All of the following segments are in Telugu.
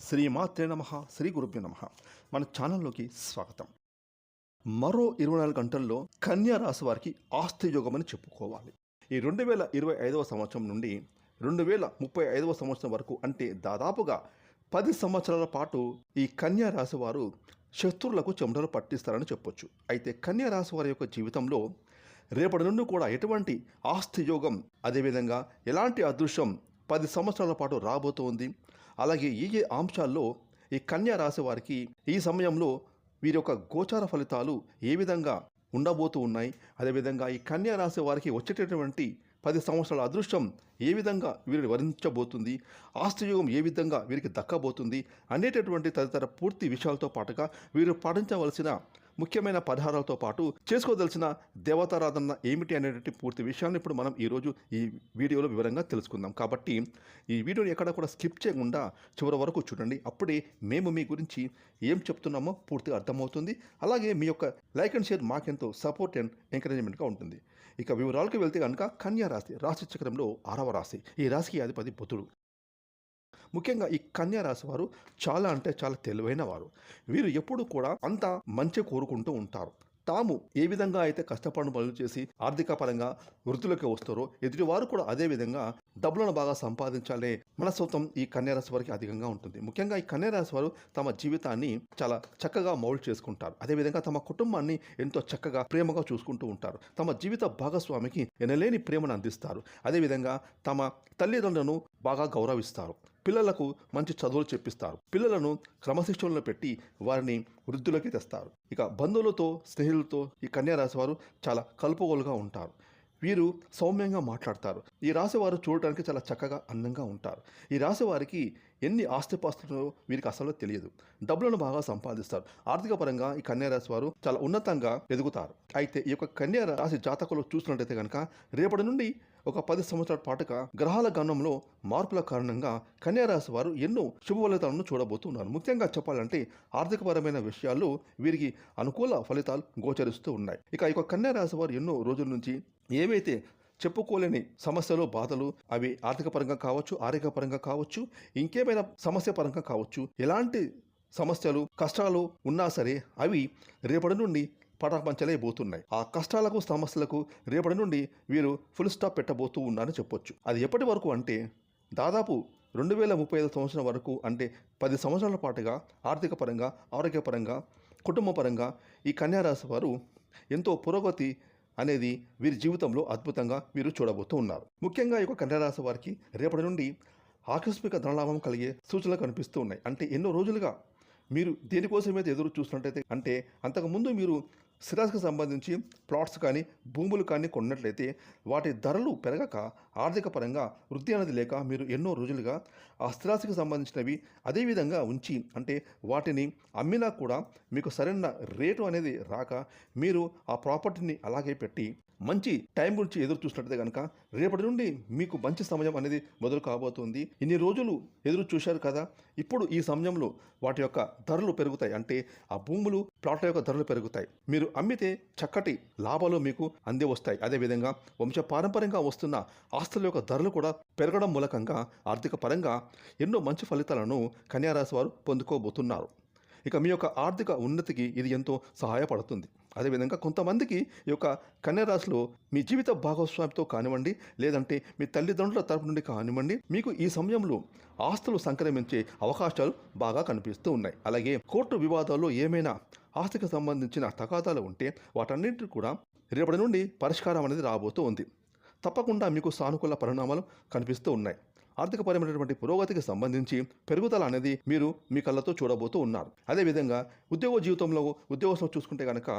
శ్రీమాత్రే నమ శ్రీ గురుభ్యో నమ. మన ఛానల్లోకి స్వాగతం. మరో ఇరవై నాలుగు గంటల్లో కన్యా రాశి వారికి ఆస్తి యోగం అని చెప్పుకోవాలి. ఈ రెండు వేల ఇరవై ఐదవ సంవత్సరం నుండి రెండు వేల ముప్పై ఐదవ సంవత్సరం వరకు అంటే దాదాపుగా పది సంవత్సరాల పాటు ఈ కన్యా రాశి వారు శత్రువులకు చెమటలు పట్టిస్తారని చెప్పొచ్చు. అయితే కన్యా రాశి వారి యొక్క జీవితంలో రేపటి నుండి కూడా ఎటువంటి ఆస్తి యోగం అదేవిధంగా ఎలాంటి అదృశ్యం పది సంవత్సరాల పాటు రాబోతోంది అలాగే ఏ ఏ అంశాల్లో ఈ కన్యా రాశి వారికి ఈ సమయంలో వీరి యొక్క గోచార ఫలితాలు ఏ విధంగా ఉండబోతూ ఉన్నాయి? అదేవిధంగా ఈ కన్యా రాశి వారికి వచ్చేటటువంటి పది సంవత్సరాల అదృష్టం ఏ విధంగా వీరిని వరించబోతుంది? ఆస్తియోగం ఏ విధంగా వీరికి దక్కబోతుంది? అనేటటువంటి తదితర పూర్తి విషయాలతో పాటుగా వీరు పాటించవలసిన ముఖ్యమైన పదహారాలతో పాటు చేసుకోదలసిన దేవతారాధన ఏమిటి అనేటువంటి పూర్తి విషయాన్ని ఇప్పుడు మనం ఈరోజు ఈ వీడియోలో వివరంగా తెలుసుకుందాం. కాబట్టి ఈ వీడియోని ఎక్కడ కూడా స్కిప్ చేయకుండా చివరి వరకు చూడండి. అప్పుడే మేము మీ గురించి ఏం చెప్తున్నామో పూర్తిగా అర్థమవుతుంది. అలాగే మీ యొక్క లైక్ అండ్ షేర్ మాకెంతో సపోర్ట్ అండ్ ఎంకరేజ్మెంట్గా ఉంటుంది. ఇక వివరాలకు వెళ్తే కనుక కన్యా రాశి రాశి చక్రంలో ఆరవ రాశి ఈ రాశికి అధిపతి బుధుడు. ముఖ్యంగా ఈ కన్యా రాశి వారు చాలా అంటే చాలా తెలివైన వారు. వీరు ఎప్పుడు కూడా అంత మంచి కోరుకుంటూ ఉంటారు. తాము ఏ విధంగా అయితే కష్టపడిన పనులు చేసి ఆర్థిక పరంగా వృత్తిలోకి వస్తారో ఎదుటివారు కూడా అదే విధంగా డబ్బులను బాగా సంపాదించాలనే మనస్తత్వం ఈ కన్యారాశి వారికి అధికంగా ఉంటుంది. ముఖ్యంగా ఈ కన్యారాశి వారు తమ జీవితాన్ని చాలా చక్కగా మౌల్డ్ చేసుకుంటారు. అదేవిధంగా తమ కుటుంబాన్ని ఎంతో చక్కగా ప్రేమగా చూసుకుంటూ ఉంటారు. తమ జీవిత భాగస్వామికి ఎనలేని ప్రేమను అందిస్తారు. అదేవిధంగా తమ తల్లిదండ్రులను బాగా గౌరవిస్తారు. పిల్లలకు మంచి చదువులు చెప్పిస్తారు. పిల్లలను క్రమశిక్షణలో పెట్టి వారిని వృద్ధులకి తెస్తారు. ఇక బంధువులతో స్నేహితులతో ఈ కన్యా రాశి వారు చాలా కలుపుగోలుగా ఉంటారు. వీరు సౌమ్యంగా మాట్లాడతారు. ఈ రాశి వారు చూడటానికి చాలా చక్కగా అందంగా ఉంటారు. ఈ రాశి వారికి ఎన్ని ఆస్తిపాస్తులు వీరికి అసలు తెలియదు. డబ్బులను బాగా సంపాదిస్తారు. ఆర్థిక పరంగా ఈ కన్యా రాశి వారు చాలా ఉన్నతంగా ఎదుగుతారు. అయితే ఈ యొక్క కన్యా రాశి జాతకులు చూసినట్టయితే కనుక రేపటి నుండి ఒక పది సంవత్సరాల పాటుగా గ్రహాల గమనంలో మార్పుల కారణంగా కన్యారాశి వారు ఎన్నో శుభ ఫలితాలను చూడబోతున్నారు. ముఖ్యంగా చెప్పాలంటే ఆర్థికపరమైన విషయాల్లో వీరికి అనుకూల ఫలితాలు గోచరిస్తూ ఉన్నాయి. ఇక ఈ యొక్క కన్యారాశి వారు ఎన్నో రోజుల నుంచి ఏవైతే చెప్పుకోలేని సమస్యలు బాధలు అవి ఆర్థిక పరంగా కావచ్చు ఆరోగ్యపరంగా కావచ్చు ఇంకేమైనా సమస్య పరంగా కావచ్చు ఎలాంటి సమస్యలు కష్టాలు ఉన్నా సరే అవి రేపటి నుండి పటాపంచలేబోతున్నాయి ఆ కష్టాలకు సమస్యలకు రేపటి నుండి వీరు ఫుల్ స్టాప్ పెట్టబోతూ ఉన్నారని చెప్పొచ్చు. అది ఎప్పటి వరకు అంటే దాదాపు రెండు వేల ముప్పై ఐదు సంవత్సరం వరకు అంటే పది సంవత్సరాల పాటుగా ఆర్థిక పరంగా ఆరోగ్యపరంగా కుటుంబ పరంగా ఈ కన్యారాశి వారు ఎంతో పురోగతి అనేది వీరి జీవితంలో అద్భుతంగా వీరు చూడబోతూ ఉన్నారు. ముఖ్యంగా ఈ యొక్క కన్యారాశి వారికి రేపటి నుండి ఆకస్మిక ధనలాభం కలిగే సూచనలు కనిపిస్తూ ఉన్నాయి. అంటే ఎన్నో రోజులుగా మీరు దేనికోసమైతే ఎదురు చూస్తున్నట్టయితే అంటే అంతకుముందు మీరు స్థిరాస్తికి సంబంధించి ప్లాట్స్ కానీ భూములు కానీ కొన్నట్లయితే వాటి ధరలు పెరగక ఆర్థిక పరంగా వృద్ధి అనేది లేక మీరు ఎన్నో రోజులుగా ఆ స్థిరాస్తికి సంబంధించినవి అదేవిధంగా ఉంచి అంటే వాటిని అమ్మినా కూడా మీకు సరైన రేటు అనేది రాక మీరు ఆ ప్రాపర్టీని అలాగే పెట్టి మంచి టైం గురించి ఎదురు చూసినట్లయితే కనుక రేపటి నుండి మీకు మంచి సమయం అనేది మొదలు కాబోతుంది. ఇన్ని రోజులు ఎదురు చూశారు కదా ఇప్పుడు ఈ సమయంలో వాటి యొక్క ధరలు పెరుగుతాయి. అంటే ఆ భూములు ప్లాట్ల యొక్క ధరలు పెరుగుతాయి. మీరు అమ్మితే చక్కటి లాభాలు మీకు అంది వస్తాయి. అదేవిధంగా వంశ పారంపర్యంగా వస్తున్న ఆస్తుల యొక్క ధరలు కూడా పెరగడం మూలకంగా ఆర్థిక పరంగా ఎన్నో మంచి ఫలితాలను కన్యారాశి వారు పొందుకోబోతున్నారు. ఇక మీ యొక్క ఆర్థిక ఉన్నతికి ఇది ఎంతో సహాయపడుతుంది. అదేవిధంగా కొంతమందికి ఈ యొక్క కన్యరాశిలో మీ జీవిత భాగస్వామితో కానివ్వండి లేదంటే మీ తల్లిదండ్రుల తరపు నుండి కానివ్వండి మీకు ఈ సమయంలో ఆస్తులు సంక్రమించే అవకాశాలు బాగా కనిపిస్తూ ఉన్నాయి. అలాగే కోర్టు వివాదాల్లో ఏమైనా ఆస్తికి సంబంధించిన తగాదాలు ఉంటే వాటన్నింటి కూడా రేపటి నుండి పరిష్కారం అనేది రాబోతూ ఉంది. తప్పకుండా మీకు సానుకూల పరిణామాలు కనిపిస్తూ ఉన్నాయి. ఆర్థికపరమైనటువంటి పురోగతికి సంబంధించి పెరుగుదల అనేది మీరు మీ కళ్ళతో చూడబోతూ ఉన్నారు. అదేవిధంగా ఉద్యోగ జీవితంలో ఉద్యోగస్తులు చూసుకుంటే కనుక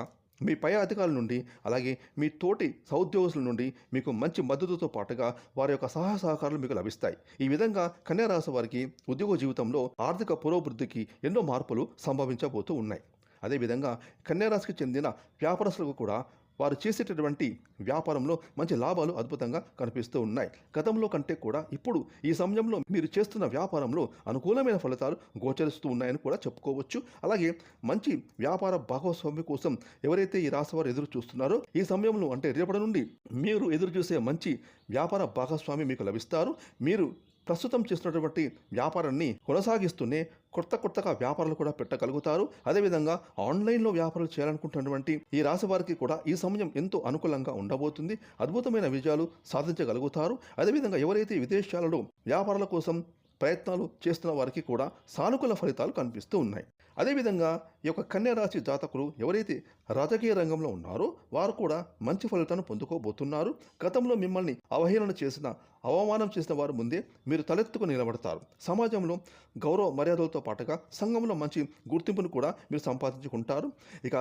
మీ పై అధికారుల నుండి అలాగే మీ తోటి సహోద్యోగుల నుండి మీకు మంచి మద్దతుతో పాటుగా వారి యొక్క సహాయ సహకారాలు మీకు లభిస్తాయి. ఈ విధంగా కన్యారాశి వారికి ఉద్యోగ జీవితంలో ఆర్థిక పురోభివృద్ధికి ఎన్నో మార్పులు సంభవించబోతూ ఉన్నాయి. అదేవిధంగా కన్యారాశికి చెందిన వ్యాపారస్తులకు కూడా వారు చేసేటటువంటి వ్యాపారంలో మంచి లాభాలు అద్భుతంగా కనిపిస్తూ ఉన్నాయి. గతంలో కంటే కూడా ఇప్పుడు ఈ సమయంలో మీరు చేస్తున్న వ్యాపారంలో అనుకూలమైన ఫలితాలు గోచరిస్తూ ఉన్నాయని కూడా చెప్పుకోవచ్చు. అలాగే మంచి వ్యాపార భాగస్వామి కోసం ఎవరైతే ఈ రాశి వారు ఎదురు చూస్తున్నారో ఈ సమయంలో అంటే రేపటి నుండి మీరు ఎదురు చూసే మంచి వ్యాపార భాగస్వామి మీకు లభిస్తారు. మీరు ప్రస్తుతం చేస్తున్నటువంటి వ్యాపారాన్ని కొనసాగిస్తూనే కొత్త కొత్తగా వ్యాపారాలు కూడా పెట్టగలుగుతారు. అదేవిధంగా ఆన్లైన్లో వ్యాపారాలు చేయాలనుకుంటున్నటువంటి ఈ రాశి వారికి కూడా ఈ సమయం ఎంతో అనుకూలంగా ఉండబోతుంది. అద్భుతమైన విజయాలు సాధించగలుగుతారు. అదేవిధంగా ఎవరైతే విదేశాలలో వ్యాపారాల కోసం ప్రయత్నాలు చేస్తున్న వారికి కూడా సానుకూల ఫలితాలు కనిపిస్తూ ఉన్నాయి. అదేవిధంగా ఈ యొక్క కన్యరాశి జాతకులు ఎవరైతే రాజకీయ రంగంలో ఉన్నారో వారు కూడా మంచి ఫలితాలను పొందుకోబోతున్నారు. గతంలో మిమ్మల్ని అవహేళన చేసిన అవమానం చేసిన వారు ముందే మీరు తలెత్తుకు నిలబడతారు. సమాజంలో గౌరవ మర్యాదలతో పాటుగా సంఘంలో మంచి గుర్తింపును కూడా మీరు సంపాదించుకుంటారు. ఇక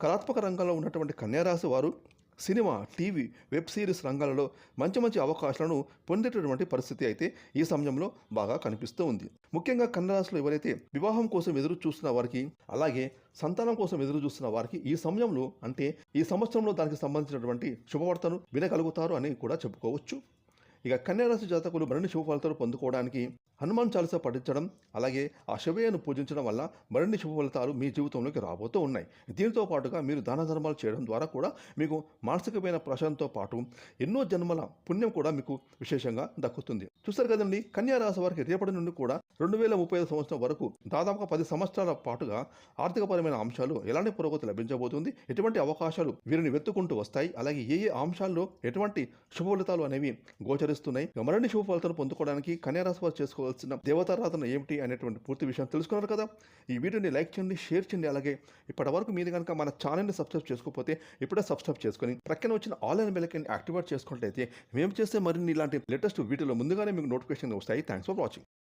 కళాత్మక రంగంలో ఉన్నటువంటి కన్యారాశి వారు సినిమా టీవీ వెబ్ సిరీస్ రంగాలలో మంచి మంచి అవకాశాలను పొందేటటువంటి పరిస్థితి అయితే ఈ సమయంలో బాగా కనిపిస్తూ ఉంది. ముఖ్యంగా కన్నరాశిలో ఎవరైతే వివాహం కోసం ఎదురు చూస్తున్న వారికి అలాగే సంతానం కోసం ఎదురు చూస్తున్న వారికి ఈ సమయంలో అంటే ఈ సంవత్సరంలో దానికి సంబంధించినటువంటి శుభవార్తను వినగలుగుతారు అని కూడా చెప్పుకోవచ్చు. ఇక కన్యారాశి జాతకులు మరిన్ని శుభ ఫలితాలు పొందుకోవడానికి హనుమాన్ చాలీసా పఠించడం అలాగే ఆ శివయ్యను పూజించడం వల్ల మరిన్ని శుభ ఫలితాలు మీ జీవితంలోకి రాబోతూ ఉన్నాయి. దీనితో పాటుగా మీరు దాన ధర్మాలు చేయడం ద్వారా కూడా మీకు మానసికమైన ప్రశాంతతో పాటు ఎన్నో జన్మల పుణ్యం కూడా మీకు విశేషంగా దక్కుతుంది. చూస్తారు కదండి కన్యారాశి వారికి రేపటి నుండి కూడా రెండు వేల ముప్పై ఐదు సంవత్సరం వరకు దాదాపుగా పది సంవత్సరాల పాటుగా ఆర్థికపరమైన అంశాలు ఎలాంటి పురోగతి లభించబోతుంది ఎటువంటి అవకాశాలు వీరిని వెతుకుంటూ వస్తాయి అలాగే ఏ ఏ అంశాల్లో ఎటువంటి శుభ ఫలితాలు అనేవి గోచరిస్తున్నాయి ఇక మరిన్ని శుభ ఫలితాలు పొందుకోవడానికి కన్యారాశి వారు చేసుకోవాల్సిన దేవతారాధన ఏమిటి అనేటువంటి పూర్తి విషయం తెలుసుకున్నారు కదా. ఈ వీడియోని లైక్ చేయండి షేర్ చేయండి. అలాగే ఇప్పటి వరకు మీరు కనుక మన ఛానల్ని సబ్స్క్రైబ్ చేసుకోకపోతే ఇప్పుడే సబ్స్క్రైబ్ చేసుకొని ప్రక్కన వచ్చిన ఆన్లైన్ బెల్కని యాక్టివేట్ చేసుకున్నట్లయితే మేము చేస్తే మరిన్ని ఇలాంటి లేటెస్ట్ వీడియోలో ముందుగానే మీకు నోటిఫికేషన్ వస్తాయి. Thanks for watching